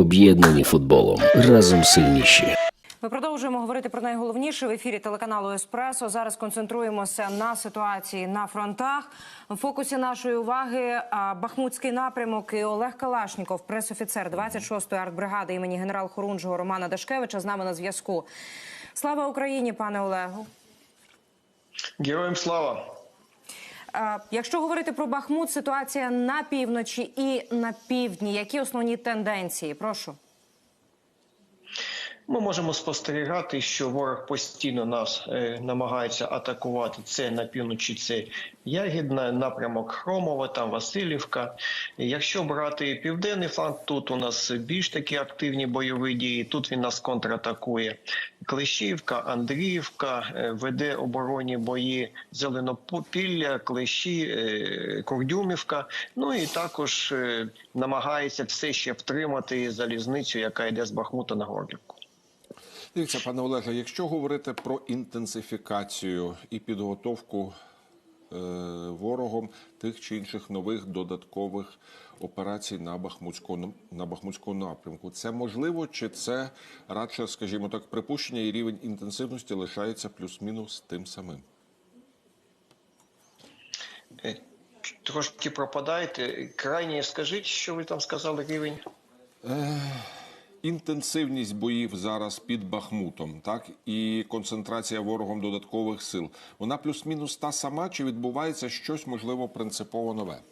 об'єднані футболом. Разом сильніші. Ми продовжуємо говорити про найголовніше в ефірі телеканалу Еспресо. Зараз концентруємося на ситуації на фронтах. В фокусі нашої уваги Бахмутський напрямок і Олег Калашніков, пресофіцер 26-ї артбригади імені генерал Хорунжого Романа Дашкевича. З нами на зв'язку. Слава Україні, пане Олегу. Героям слава! Якщо говорити про Бахмут, ситуація на півночі і на півдні. Які основні тенденції? Прошу. Ми можемо спостерігати, що ворог постійно нас е, намагається атакувати. Це на півночі, це Ягідна, напрямок Хромове, там Васильівка. Якщо брати південний фланг, тут у нас більш такі активні бойові дії. Тут він нас контратакує. Клещівка, Андріївка е, веде оборонні бої Зеленопілля, Клещі, е, Курдюмівка. Ну і також е, намагається все ще втримати залізницю, яка йде з Бахмута на Горлівку. Дивіться, пане Олеже, якщо говорити про інтенсифікацію і підготовку е, ворогом тих чи інших нових додаткових операцій на Бахмутському на Бахмутському напрямку, це можливо чи це радше, скажімо так, припущення і рівень інтенсивності лишається плюс-мінус тим самим? Е, Трошки пропадаєте. Крайні скажіть, що ви там сказали рівень? Інтенсивність боїв зараз під Бахмутом, так і концентрація ворогом додаткових сил. Вона плюс-мінус та сама, чи відбувається щось можливо принципово нове?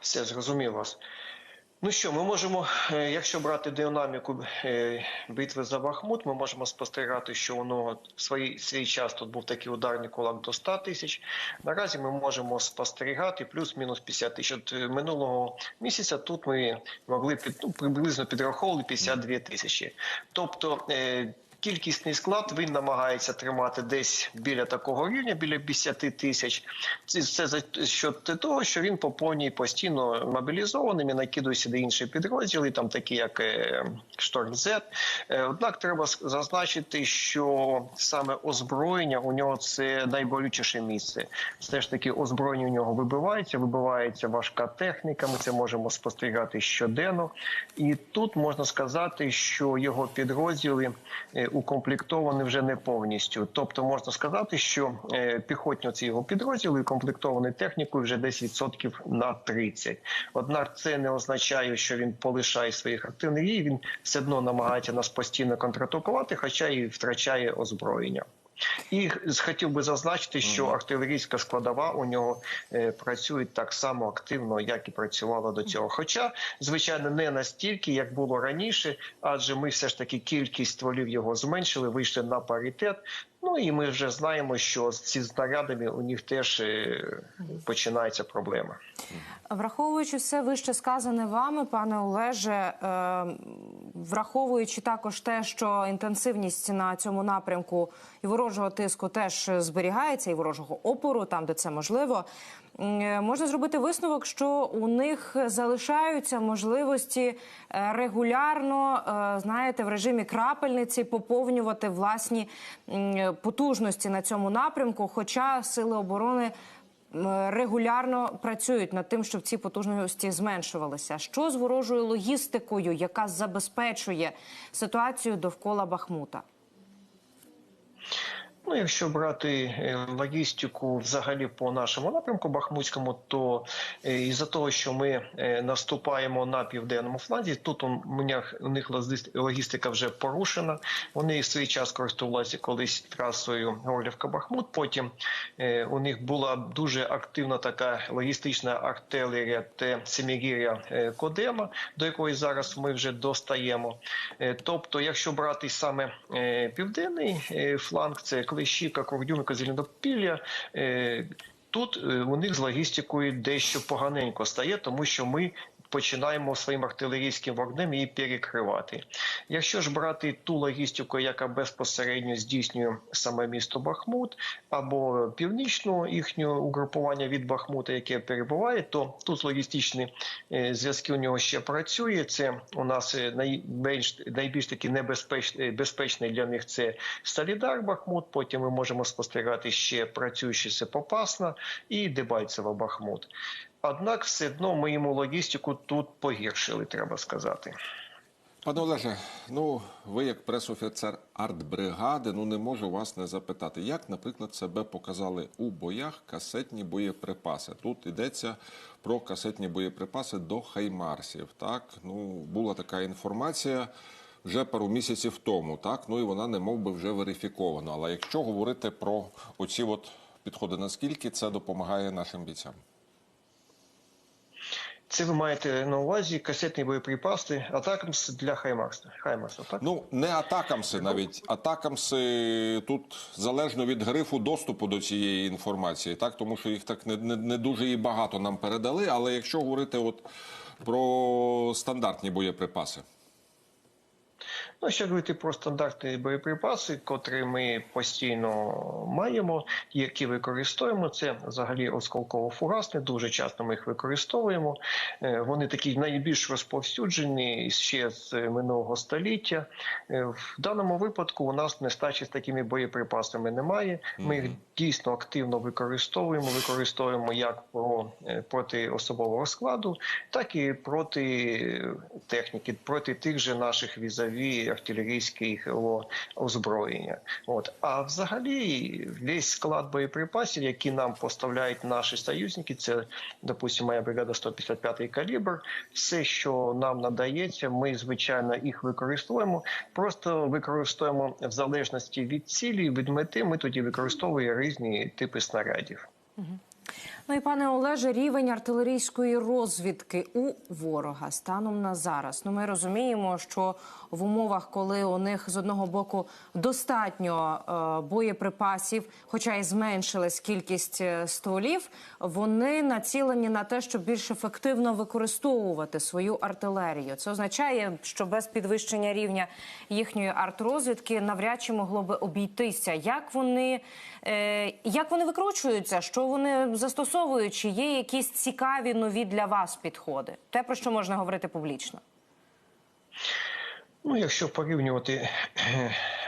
Все, зрозумів вас. Ну що, ми можемо, е, якщо брати динаміку е, битви за Бахмут, ми можемо спостерігати, що воно в свій, свій час тут був такий ударний кулак до 100 тисяч. Наразі ми можемо спостерігати плюс-мінус 50 тисяч. От е, минулого місяця тут ми могли під, ну, приблизно підраховували 52 тисячі. Тобто Кількісний склад він намагається тримати десь біля такого рівня, біля 50 тисяч. Це, за счет того, що він поповнює постійно мобілізованими, накидує сюди інші підрозділи, там такі як е, Шторм Z. Е, Однак треба зазначити, що саме озброєння у нього це найболючіше місце. Все ж таки, озброєння у нього вибивається, вибивається важка техніка. Ми це можемо спостерігати щоденно. І тут можна сказати, що його підрозділи укомплектовані вже не повністю. Тобто можна сказати, що е, піхотні ці його підрозділи укомплектовані технікою вже десь відсотків на 30. Однак це не означає, що він полишає своїх активних дій. Він все одно намагається нас постійно контратакувати, хоча і втрачає озброєння. І хотів би зазначити, що артилерійська складова у нього е, працює так само активно, як і працювала до цього. Хоча, звичайно, не настільки, як було раніше, адже ми все ж таки кількість стволів його зменшили, вийшли на паритет. Ну і ми вже знаємо, що з ці снарядами у них теж е, починаються проблеми. Враховуючи все вище сказане вами, пане Олеже, е, враховуючи також те, що інтенсивність на цьому напрямку і ворожого тиску теж зберігається, і ворожого опору, там де це можливо, е, можна зробити висновок, що у них залишаються можливості е, регулярно, е, знаєте, в режимі крапельниці поповнювати власні потужності на цьому напрямку, хоча сили оборони регулярно працюють над тим, щоб ці потужності зменшувалися. Що з ворожою логістикою, яка забезпечує ситуацію довкола Бахмута? Ну, якщо брати е, логістику взагалі по нашому напрямку Бахмутському, то е, із-за того, що ми е, наступаємо на південному фланзі, тут у у них логіст- логістика вже порушена. Вони в свій час користувалися колись трасою Горлівка-Бахмут. Потім у них була дуже активна така логістична артилерія Т Семігір'я Кодема, до якої зараз ми вже достаємо. Тобто, якщо брати саме південний фланг, це Клещівка, Кордюмика, Зеленопілля. е, Тут е, у них з логістикою дещо поганенько стає, тому що ми починаємо своїм артилерійським вогнем її перекривати. Якщо ж брати ту логістику, яка безпосередньо здійснює саме місто Бахмут, або північне їхнє угрупування від Бахмута, яке перебуває, то тут логістичні е, зв'язки у нього ще працює. Це у нас е, найбільш найбільш таки небезпечний безпечний для них це Солідар Бахмут. Потім ми можемо спостерігати ще працюючи це Попасна і Дебальцево Бахмут. Однак, все одно ми йому логістику тут погіршили, треба сказати. Пане Олеже, ну ви як пресофіцер артбригади, ну не можу вас не запитати, як, наприклад, себе показали у боях касетні боєприпаси. Тут йдеться про касетні боєприпаси до Хаймарсів. Так, ну була така інформація вже пару місяців тому. Так, ну і вона не мов би вже верифікована. Але якщо говорити про оці от підходи, наскільки це допомагає нашим бійцям? Це ви маєте на увазі касетні боєприпаси Атакамс для Хаймарса. Хаймарса, так? Ну, не атакамси навіть. Атакамси тут залежно від грифу доступу до цієї інформації, так тому що їх так не, не, не дуже і багато нам передали. Але якщо говорити от про стандартні боєприпаси. Ну, якщо говорити про стандартні боєприпаси, котрі ми постійно маємо, які використовуємо, це взагалі осколково-фугасні. Дуже часто ми їх використовуємо. Е, Вони такі найбільш розповсюджені ще з минулого століття. Е, В даному випадку у нас нестачі з такими боєприпасами немає. Ми їх дійсно активно використовуємо. Використовуємо як про е, проти особового складу, так і проти техніки, проти тих же наших візаві артилерійського озброєння. От а взагалі весь склад боєприпасів, які нам поставляють наші союзники, це допустимо, моя бригада 155 калібр. Все, що нам надається, ми звичайно їх використовуємо. Просто використовуємо в залежності від цілі, від мети. Ми тоді використовуємо різні типи снарядів. Ну і пане Олеже, рівень артилерійської розвідки у ворога станом на зараз. Ну, ми розуміємо, що в умовах, коли у них з одного боку достатньо е, боєприпасів, хоча й зменшилась кількість е, стволів, вони націлені на те, щоб більш ефективно використовувати свою артилерію. Це означає, що без підвищення рівня їхньої артрозвідки навряд чи могло би обійтися. Як вони, е, як вони викручуються? Що вони застосовують? Чи є якісь цікаві нові для вас підходи? Те про що можна говорити публічно? Ну, якщо порівнювати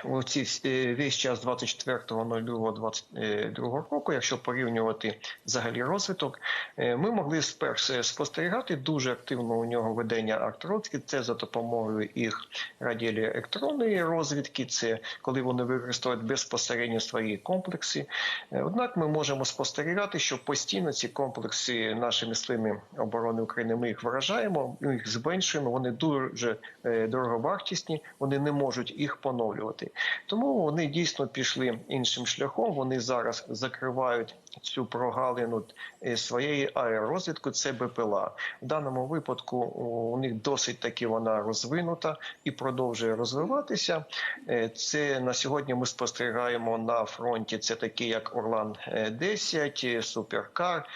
оці е, весь час 24.02.22 року, якщо порівнювати взагалі розвиток, е, ми могли спершу спостерігати дуже активно у нього ведення арт-розвідки. Це за допомогою їх радіоелектронної розвідки, це коли вони використовують безпосередньо свої комплекси. Е, Однак ми можемо спостерігати, що постійно ці комплекси нашими силами оборони України ми їх вражаємо, ми їх зменшуємо. Вони дуже е, дороговартісні, вони не можуть їх поновлювати. Тому вони дійсно пішли іншим шляхом. Вони зараз закривають цю прогалину е, своєї аеророзвідки. Це БПЛА. В даному випадку у них досить таки вона розвинута і продовжує розвиватися. Е, Це на сьогодні ми спостерігаємо на фронті. Це такі як Орлан 10, е, Суперкар,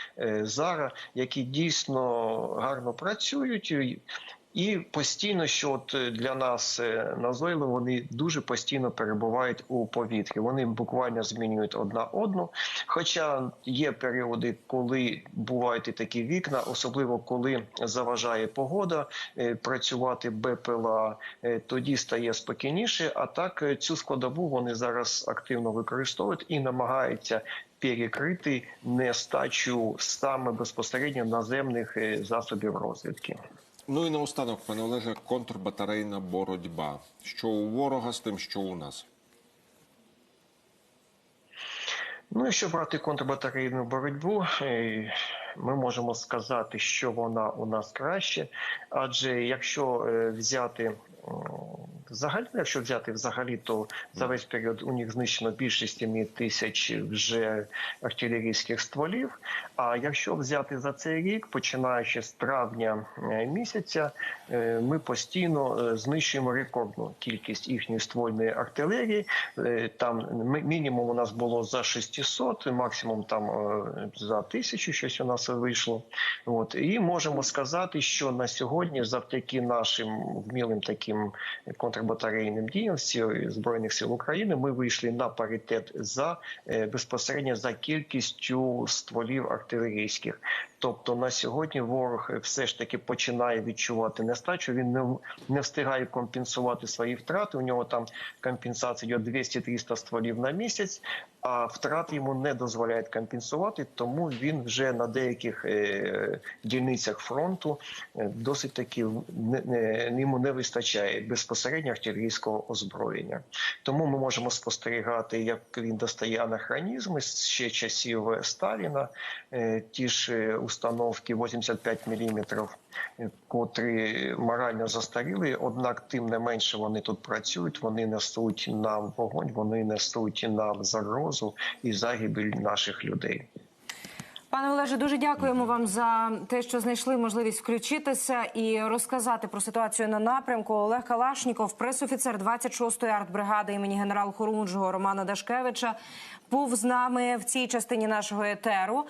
Зара, які дійсно гарно працюють. І постійно, що от е, для нас е, назойливо, вони дуже постійно перебувають у повітрі. Вони буквально змінюють одна одну. Хоча є періоди, коли бувають і такі вікна, особливо коли заважає погода е, працювати БПЛА, тоді стає спокійніше. А так цю складову вони зараз активно використовують і намагаються. Перекрити нестачу саме безпосередньо наземних засобів розвідки. Ну і наостанок, пане Олеже, контрбатарейна боротьба. Що у ворога з тим, що у нас. Ну, якщо брати контрбатарейну боротьбу, е, ми можемо сказати, що вона у нас краще. Адже якщо е, взяти взагалі, якщо взяти взагалі, то за весь період у них знищено більше 7 тисяч вже артилерійських стволів. А якщо взяти за цей рік, починаючи з травня е, місяця, е, ми постійно е, знищуємо рекордну кількість їхньої ствольної артилерії. Там мінімум у нас було за 600, максимум там за 1000 щось у нас вийшло. От і можемо сказати, що на сьогодні, завдяки нашим вмілим таким контрбатарейним діям Сил- збройних сил України, ми вийшли на паритет за е, безпосередньо за кількістю стволів артилерійських. Тобто на сьогодні ворог все ж таки починає відчувати нестачу. Він не, не встигає компенсувати свої втрати. У нього там компенсація йде 200-300 стволів на місяць. А втрати йому не дозволяють компенсувати, тому він вже на деяких е, дільницях фронту е, досить таки не, йому не вистачає безпосередньо артилерійського озброєння. Тому ми можемо спостерігати, як він достає анахронізми ще часів Сталіна, е, ті ж установки 85 мм, котрі морально застаріли. Однак, тим не менше, вони тут працюють, вони несуть нам вогонь, вони несуть нам загрозу і загибель наших людей. Пане Олеже, дуже дякуємо вам за те, що знайшли можливість включитися і розказати про ситуацію на напрямку. Олег Калашніков, пресофіцер 26-ї артбригади імені генерал-хорунжого Романа Дашкевича, був з нами в цій частині нашого етеру.